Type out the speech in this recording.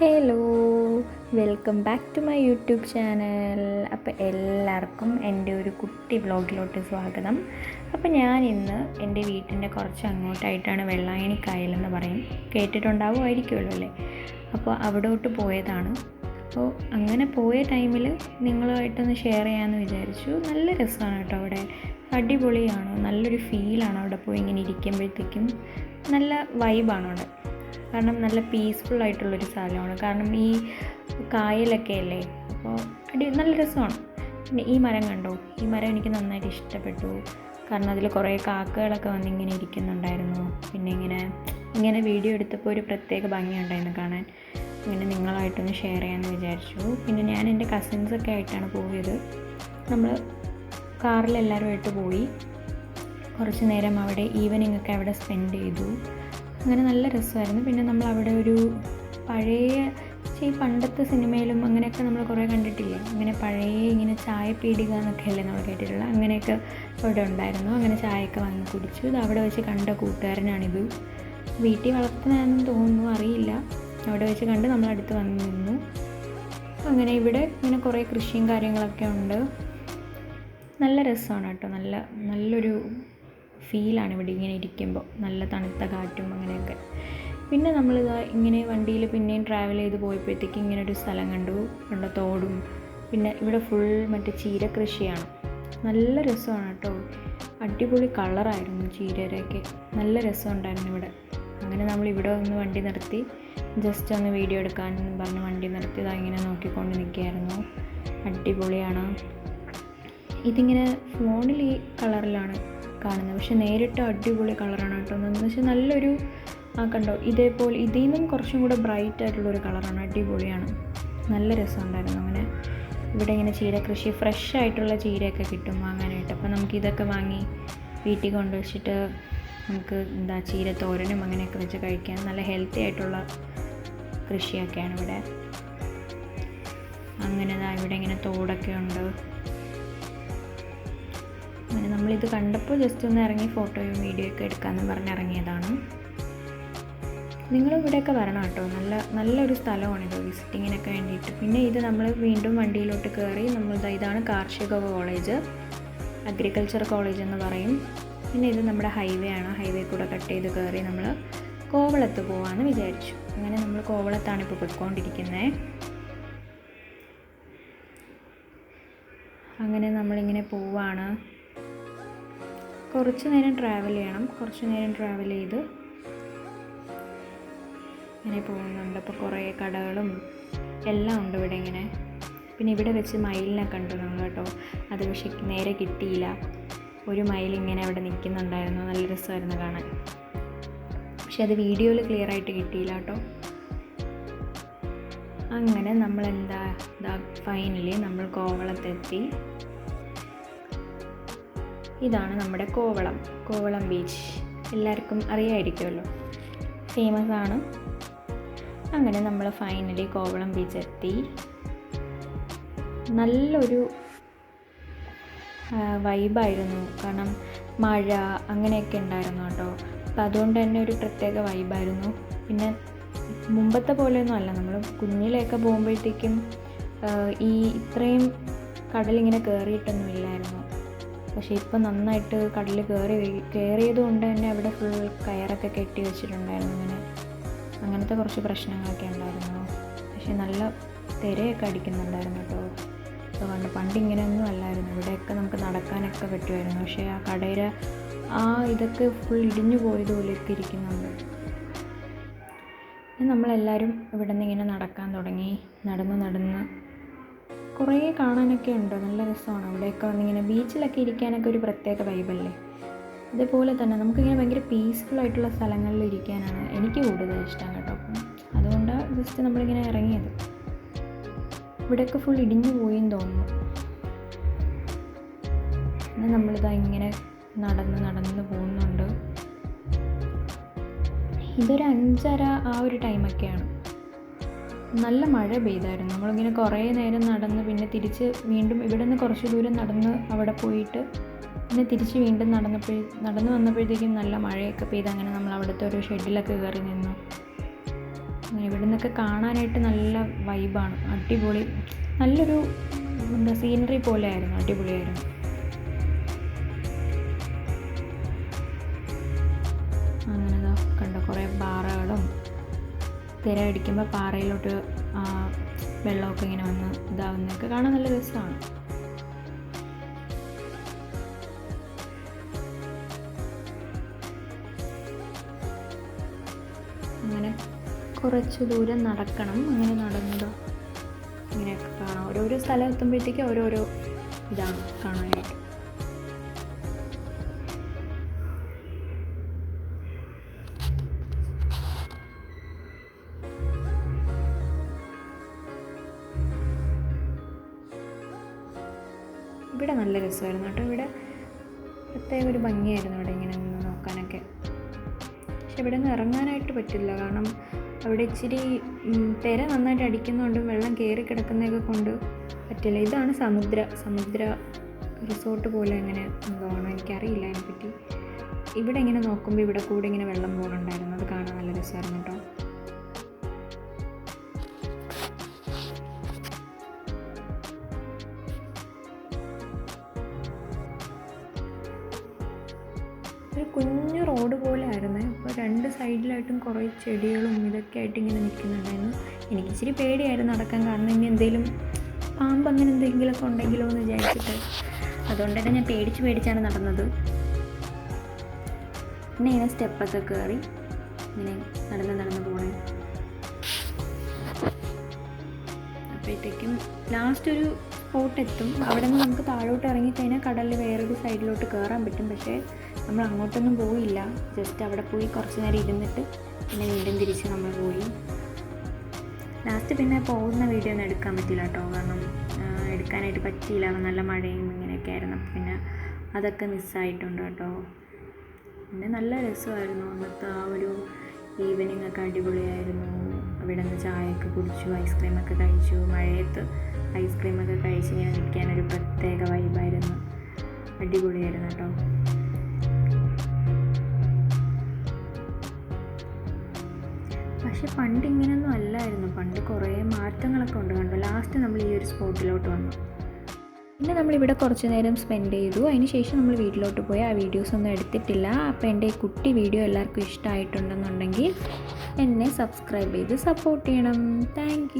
Hello welcome back to my YouTube channel. അപ്പോൾ എല്ലാവർക്കും എന്റെ ഒരു കുട്ടി വ്ളോഗിലോട്ട് സ്വാഗതം. അപ്പോൾ ഞാൻ ഇന്ന് എന്റെ വീട്ടിന്റെ കുറച്ച് അങ്ങോട്ടായിട്ടാണ് വെള്ളായണി കായലെന്ന് പറയും. കേട്ടിട്ടുണ്ടാവുമായിരിക്കുമല്ലോ അല്ലേ? അപ്പോൾ അവിടോട്ട് പോയതാണ്. അപ്പോൾ അങ്ങനെ പോയ ടൈമിൽ നിങ്ങളുമായിട്ടൊന്ന് ഷെയർ ചെയ്യാമെന്ന് വിചാരിച്ചു. നല്ല രസമാണ് കേട്ടോ അവിടെ. അടിപൊളിയാണ്. നല്ലൊരു ഫീലാണ് അവിടെ പോയി ഇങ്ങനെ ഇരിക്കുമ്പോഴത്തേക്കും. നല്ല വൈബാണ് അവിടെ. കാരണം നല്ല പീസ്ഫുൾ ആയിട്ടുള്ളൊരു സ്ഥലമാണ്. കാരണം ഈ കായലൊക്കെ അല്ലേ അപ്പോൾ അടി നല്ല രസമാണ്. പിന്നെ ഈ മരം കണ്ടോ? ഈ മരം എനിക്ക് നന്നായിട്ട് ഇഷ്ടപ്പെട്ടു. കാരണം അതിൽ കുറേ കാക്കകളൊക്കെ വന്ന് ഇങ്ങനെ ഇരിക്കുന്നുണ്ടായിരുന്നു. പിന്നെ ഇങ്ങനെ ഇങ്ങനെ വീഡിയോ എടുത്തപ്പോൾ ഒരു പ്രത്യേക ഭംഗിയുണ്ടായിരുന്നു കാണാൻ. ഇങ്ങനെ നിങ്ങളായിട്ടൊന്ന് ഷെയർ ചെയ്യാമെന്ന് വിചാരിച്ചു. പിന്നെ ഞാൻ എന്റെ കസിൻസൊക്കെ ആയിട്ടാണ് പോയത്. നമ്മൾ കാറിൽ എല്ലാവരുമായിട്ട് പോയി. കുറച്ച് നേരം അവിടെ ഈവനിങ് ഒക്കെ അവിടെ സ്പെൻഡ് ചെയ്തു. അങ്ങനെ നല്ല രസമായിരുന്നു. പിന്നെ നമ്മൾ അവിടെ ഒരു പഴയ ഈ പണ്ടത്തെ സിനിമയിലും അങ്ങനെയൊക്കെ നമ്മൾ കുറേ കണ്ടിട്ടില്ലേ? അങ്ങനെ പഴയ ഇങ്ങനെ ചായ പീടിക എന്നൊക്കെ അല്ലേ നമ്മൾ കേട്ടിട്ടുള്ളത് അങ്ങനെയൊക്കെ അവിടെ ഉണ്ടായിരുന്നു. അങ്ങനെ ചായയൊക്കെ വാങ്ങി കുടിച്ചു. ഇത് അവിടെ വെച്ച് കണ്ട കൂട്ടുകാരനാണിത്. വീട്ടിൽ വളർത്തുന്നതാണെന്ന് തോന്നുന്നു അറിയില്ല. അവിടെ വെച്ച് കണ്ട് നമ്മൾ അടുത്ത് വന്ന് നിന്നു. അങ്ങനെ ഇവിടെ ഇങ്ങനെ കുറേ കൃഷിയും കാര്യങ്ങളൊക്കെ ഉണ്ട്. നല്ല രസമാണ് കേട്ടോ. നല്ല നല്ലൊരു ഫീലാണ് ഇവിടെ ഇങ്ങനെ ഇരിക്കുമ്പോൾ നല്ല തണുത്ത കാറ്റും അങ്ങനെയൊക്കെ. പിന്നെ നമ്മളിതാ ഇങ്ങനെ വണ്ടിയിൽ പിന്നെയും ട്രാവൽ ചെയ്ത് പോയപ്പോഴത്തേക്ക് ഇങ്ങനെ ഒരു സ്ഥലം കണ്ടു. കണ്ട തോടും. പിന്നെ ഇവിടെ ഫുൾ മറ്റേ ചീര കൃഷിയാണ്. നല്ല രസമാണ് കേട്ടോ. അടിപൊളി കളറായിരുന്നു ചീരയൊക്കെ നല്ല രസമുണ്ടായിരുന്നു ഇവിടെ. അങ്ങനെ നമ്മൾ ഇവിടെ ഒന്ന് വണ്ടി നിർത്തി. ജസ്റ്റ് ഒന്ന് വീഡിയോ എടുക്കാൻ പറഞ്ഞ് വണ്ടി നിർത്തി ഇതാ ഇങ്ങനെ നോക്കിക്കൊണ്ട് നിൽക്കുകയായിരുന്നു. അടിപൊളിയാണ്. ഇതിങ്ങനെ ഫോണിൽ ഈ കളറിലാണ് കാണുന്നത്. പക്ഷെ നേരിട്ട് അടിപൊളി കളറാണ് കേട്ടോ എന്ന് വെച്ചാൽ നല്ലൊരു ആ കണ്ടോ ഇതേപോലെ ഇതിൽ നിന്നും കുറച്ചും കൂടെ ബ്രൈറ്റ് ആയിട്ടുള്ളൊരു കളറാണ്. അടിപൊളിയാണ്. നല്ല രസമുണ്ടായിരുന്നു അങ്ങനെ. ഇവിടെ ഇങ്ങനെ ചീര കൃഷി ഫ്രഷ് ആയിട്ടുള്ള ചീരയൊക്കെ കിട്ടും വാങ്ങാനായിട്ട്. അപ്പോൾ നമുക്ക് ഇതൊക്കെ വാങ്ങി വീട്ടിൽ കൊണ്ടുവച്ചിട്ട് നമുക്ക് എന്താ ചീര തോരനും അങ്ങനെയൊക്കെ വെച്ച് കഴിക്കാൻ നല്ല ഹെൽത്തി ആയിട്ടുള്ള കൃഷിയൊക്കെയാണ് ഇവിടെ. അങ്ങനെ ഇവിടെ ഇങ്ങനെ തോടൊക്കെ ഉണ്ട്. അങ്ങനെ നമ്മളിത് കണ്ടപ്പോൾ ജസ്റ്റ് ഒന്ന് ഇറങ്ങി ഫോട്ടോയും വീഡിയോ ഒക്കെ എടുക്കാമെന്ന് പറഞ്ഞ് ഇറങ്ങിയതാണ്. നിങ്ങളും ഇവിടെയൊക്കെ വരണം കേട്ടോ. നല്ല നല്ലൊരു സ്ഥലമാണിത് വിസിറ്റിങ്ങിനൊക്കെ വേണ്ടിയിട്ട്. പിന്നെ ഇത് നമ്മൾ വീണ്ടും വണ്ടിയിലോട്ട് കയറി നമ്മൾ ഇതാണ് കാർഷിക കോളേജ് അഗ്രികൾച്ചർ കോളേജ് എന്ന് പറയും. പിന്നെ ഇത് നമ്മുടെ ഹൈവേ ആണ്. ഹൈവേ കൂടെ കട്ട് ചെയ്ത് കയറി നമ്മൾ കോവളത്ത് പോകാമെന്ന് വിചാരിച്ചു. അങ്ങനെ നമ്മൾ കോവളത്താണ് ഇപ്പോൾ പൊയ്ക്കൊണ്ടിരിക്കുന്നത് അങ്ങനെ നമ്മളിങ്ങനെ പോവാണ്. കുറച്ച് നേരം ട്രാവൽ ചെയ്യണം. കുറച്ച് നേരം ട്രാവൽ ചെയ്ത് ഇങ്ങനെ പോകുന്നുണ്ട്. അപ്പോൾ കുറേ കടകളും എല്ലാം ഉണ്ട് ഇവിടെ ഇങ്ങനെ. പിന്നെ ഇവിടെ വെച്ച് മയിലിനെ കണ്ടു നമ്മൾ കേട്ടോ. അത് പക്ഷേ നേരെ കിട്ടിയില്ല. ഒരു മയിൽ ഇങ്ങനെ അവിടെ നിൽക്കുന്നുണ്ടായിരുന്നു. നല്ല രസമായിരുന്നു കാണാൻ. പക്ഷെ അത് വീഡിയോയിൽ ക്ലിയർ ആയിട്ട് കിട്ടിയില്ല കേട്ടോ. അങ്ങനെ ഇതാ ഫൈനലി നമ്മൾ കോവളത്തെത്തി. ഇതാണ് നമ്മുടെ കോവളം കോവളം ബീച്ച് എല്ലാവർക്കും അറിയായിരിക്കുമല്ലോ. ഫേമസ് ആണ്. അങ്ങനെ നമ്മൾ ഫൈനലി കോവളം ബീച്ച് എത്തി. നല്ലൊരു വൈബായിരുന്നു കാരണം മഴ അങ്ങനെയൊക്കെ ഉണ്ടായിരുന്നു കേട്ടോ. അപ്പം അതുകൊണ്ട് തന്നെ ഒരു പ്രത്യേക വൈബായിരുന്നു പിന്നെ മുമ്പത്തെ പോലെയൊന്നും അല്ല. നമ്മൾ കുഞ്ഞിലെയൊക്കെ പോകുമ്പോഴത്തേക്കും ഈ ഇത്രയും കടലിങ്ങനെ കയറിയിട്ടൊന്നും ഇല്ലായിരുന്നു. പക്ഷേ ഇപ്പം നന്നായിട്ട് കടൽ കയറി കയറിയത് കൊണ്ട് തന്നെ അവിടെ ഫുൾ കയറൊക്കെ കെട്ടി വെച്ചിട്ടുണ്ടായിരുന്നു അങ്ങനെ. അങ്ങനത്തെ കുറച്ച് പ്രശ്നങ്ങളൊക്കെ ഉണ്ടായിരുന്നു. പക്ഷേ നല്ല തിരയൊക്കെ അടിക്കുന്നുണ്ടായിരുന്നു കേട്ടോ. അതുകൊണ്ട് പണ്ട് ഇങ്ങനെയൊന്നും അല്ലായിരുന്നു. ഇവിടെയൊക്കെ നമുക്ക് നടക്കാനൊക്കെ പറ്റുമായിരുന്നു. പക്ഷേ ആ കടയിലെ ആ ഇതൊക്കെ ഫുൾ ഇടിഞ്ഞു പോയതുപോലെയൊക്കെ ഇരിക്കുന്നുണ്ട്. നമ്മളെല്ലാവരും ഇവിടെ നിന്ന് ഇങ്ങനെ നടക്കാൻ തുടങ്ങി. നടന്ന് നടന്ന് കുറേ കാണാനൊക്കെ ഉണ്ട്. നല്ല രസമാണ് അവിടെയൊക്കെ വന്നിങ്ങനെ ബീച്ചിലൊക്കെ ഇരിക്കാനൊക്കെ ഒരു പ്രത്യേക വൈബല്ലേ അതേപോലെ തന്നെ നമുക്കിങ്ങനെ ഭയങ്കര പീസ്ഫുൾ ആയിട്ടുള്ള സ്ഥലങ്ങളിൽ ഇരിക്കാനാണ് എനിക്ക് കൂടുതൽ ഇഷ്ടം കേട്ടോ. അപ്പം അതുകൊണ്ട് ജസ്റ്റ് നമ്മളിങ്ങനെ ഇറങ്ങിയത്. ഇവിടെയൊക്കെ ഫുൾ ഇടിഞ്ഞു പോയെന്ന് തോന്നുന്നു. എന്നാൽ നമ്മളിതാ ഇങ്ങനെ നടന്ന് നടന്ന് പോകുന്നുണ്ട്. ഇതൊരു അഞ്ചര ആ ഒരു ടൈമൊക്കെയാണ് നല്ല മഴ പെയ്തായിരുന്നു. നമ്മളിങ്ങനെ കുറേ നേരം നടന്ന് പിന്നെ തിരിച്ച് വീണ്ടും ഇവിടെ നിന്ന് കുറച്ച് ദൂരം നടന്ന് അവിടെ പോയിട്ട് പിന്നെ തിരിച്ച് വീണ്ടും നടന്നപ്പോഴേ നടന്നു വന്നപ്പോഴത്തേക്കും നല്ല മഴയൊക്കെ പെയ്ത് അങ്ങനെ നമ്മൾ അവിടുത്തെ ഒരു ഷെഡിലൊക്കെ കയറി നിന്നു. ഇവിടെ നിന്നൊക്കെ കാണാനായിട്ട് നല്ല വൈബാണ് അടിപൊളി നല്ലൊരു എന്താ സീനറി പോലെ ആയിരുന്നു അടിപൊളിയായിരുന്നു. തിര അടിക്കുമ്പോൾ പാറയിലോട്ട് വെള്ളമൊക്കെ ഇങ്ങനെ വന്ന് ഇതാവുന്നതൊക്കെ കാണാൻ നല്ല രസമാണ്. അങ്ങനെ കുറച്ച് ദൂരം നടക്കണം. അങ്ങനെ നടന്നതോ ഇങ്ങനെയൊക്കെ കാണാം. ഓരോരോ സ്ഥലം എത്തുമ്പോഴത്തേക്കും ഓരോരോ ഇതാണ് കാണാനായിട്ട്. ഇവിടെ നല്ല രസമായിരുന്നു കേട്ടോ. ഇവിടെ പ്രത്യേക ഒരു ഭംഗിയായിരുന്നു ഇവിടെ ഇങ്ങനെ നിന്ന് നോക്കാനൊക്കെ. പക്ഷെ ഇവിടെ നിന്ന് ഇറങ്ങാനായിട്ട് പറ്റില്ല. കാരണം അവിടെ ഇച്ചിരി തിര നന്നായിട്ട് അടിക്കുന്നതുകൊണ്ടും വെള്ളം കയറി കിടക്കുന്നതൊക്കെ കൊണ്ട് പറ്റില്ല. ഇതാണ് സമുദ്ര. സമുദ്ര റിസോർട്ട് പോലെ എങ്ങനെ പോകണം എനിക്കറിയില്ല അതിനെപ്പറ്റി. ഇവിടെ ഇങ്ങനെ നോക്കുമ്പോൾ ഇവിടെ കൂടെ ഇങ്ങനെ വെള്ളം പോകുന്നുണ്ടായിരുന്നു അത് കാണാൻ നല്ല രസമായിരുന്നു കേട്ടോ. ഒരു കുഞ്ഞു റോഡ് പോലെ ആയിരുന്നു അപ്പോൾ രണ്ട് സൈഡിലായിട്ടും കുറേ ചെടികളും ഇതൊക്കെ ആയിട്ട് ഇങ്ങനെ നിൽക്കുന്നുണ്ടായിരുന്നു. എനിക്ക് ഇച്ചിരി പേടിയായിരുന്നു നടക്കാൻ കാരണം ഇനി എന്തെങ്കിലും പാമ്പ് അങ്ങനെ എന്തെങ്കിലുമൊക്കെ ഉണ്ടെങ്കിലോ എന്ന് വിചാരിച്ചിട്ട്. അതുകൊണ്ട് തന്നെ ഞാൻ പേടിച്ച് പേടിച്ചാണ് നടന്നത്. പിന്നെ ഇങ്ങനെ സ്റ്റെപ്പൊക്കെ കയറി ഇങ്ങനെ നടന്ന് നടന്ന് പോണേ. അപ്പോഴത്തേക്കും ലാസ്റ്റ് ഒരു സ്പോട്ട് എത്തും. അവിടെ നിന്ന് നമുക്ക് താഴോട്ട് ഇറങ്ങിക്കഴിഞ്ഞാൽ കടലിൽ വേറൊരു സൈഡിലോട്ട് കയറാൻ പറ്റും. പക്ഷേ നമ്മൾ അങ്ങോട്ടൊന്നും പോയില്ല. ജസ്റ്റ് അവിടെ പോയി കുറച്ച് നേരം ഇരുന്നിട്ട് പിന്നെ വീണ്ടും തിരിച്ച് നമ്മൾ പോയി. ലാസ്റ്റ് പിന്നെ പോകുന്ന വീഡിയോ ഒന്നും എടുക്കാൻ പറ്റില്ല കേട്ടോ. കാരണം എടുക്കാനായിട്ട് പറ്റിയില്ല. നല്ല മഴയും ഇങ്ങനെയൊക്കെ ആയിരുന്നു. പിന്നെ അതൊക്കെ മിസ്സായിട്ടുണ്ട് കേട്ടോ. പിന്നെ നല്ല രസമായിരുന്നു. അന്നത്തെ ആ ഒരു ഈവനിങ് ഒക്കെ അടിപൊളിയായിരുന്നു. അവിടെ നിന്ന് ചായയൊക്കെ കുടിച്ചു ഐസ്ക്രീമൊക്കെ കഴിച്ചു. മഴയത്ത് ഐസ്ക്രീമൊക്കെ കഴിച്ച് ഇങ്ങനെ നിൽക്കാനൊരു പ്രത്യേക വൈബായിരുന്നു അടിപൊളിയായിരുന്നു കേട്ടോ. പക്ഷെ പണ്ട് ഇങ്ങനെയൊന്നും അല്ലായിരുന്നു. പണ്ട് കുറേ മാറ്റങ്ങളൊക്കെ ഉണ്ട് കണ്ടോ? ലാസ്റ്റ് നമ്മൾ ഈ ഒരു സ്പോട്ടിലോട്ട് വന്നു. പിന്നെ നമ്മളിവിടെ കുറച്ച് നേരം സ്പെൻഡ് ചെയ്തു. അതിന് ശേഷം നമ്മൾ വീട്ടിലോട്ട് പോയി. ആ വീഡിയോസ് ഒന്നും എടുത്തിട്ടില്ല. അപ്പോൾ എന്റെ കുട്ടി വീഡിയോ എല്ലാവർക്കും ഇഷ്ടമായിട്ടുണ്ടെന്നുണ്ടെങ്കിൽ എന്നെ സബ്സ്ക്രൈബ് ചെയ്ത് സപ്പോർട്ട് ചെയ്യണം. താങ്ക്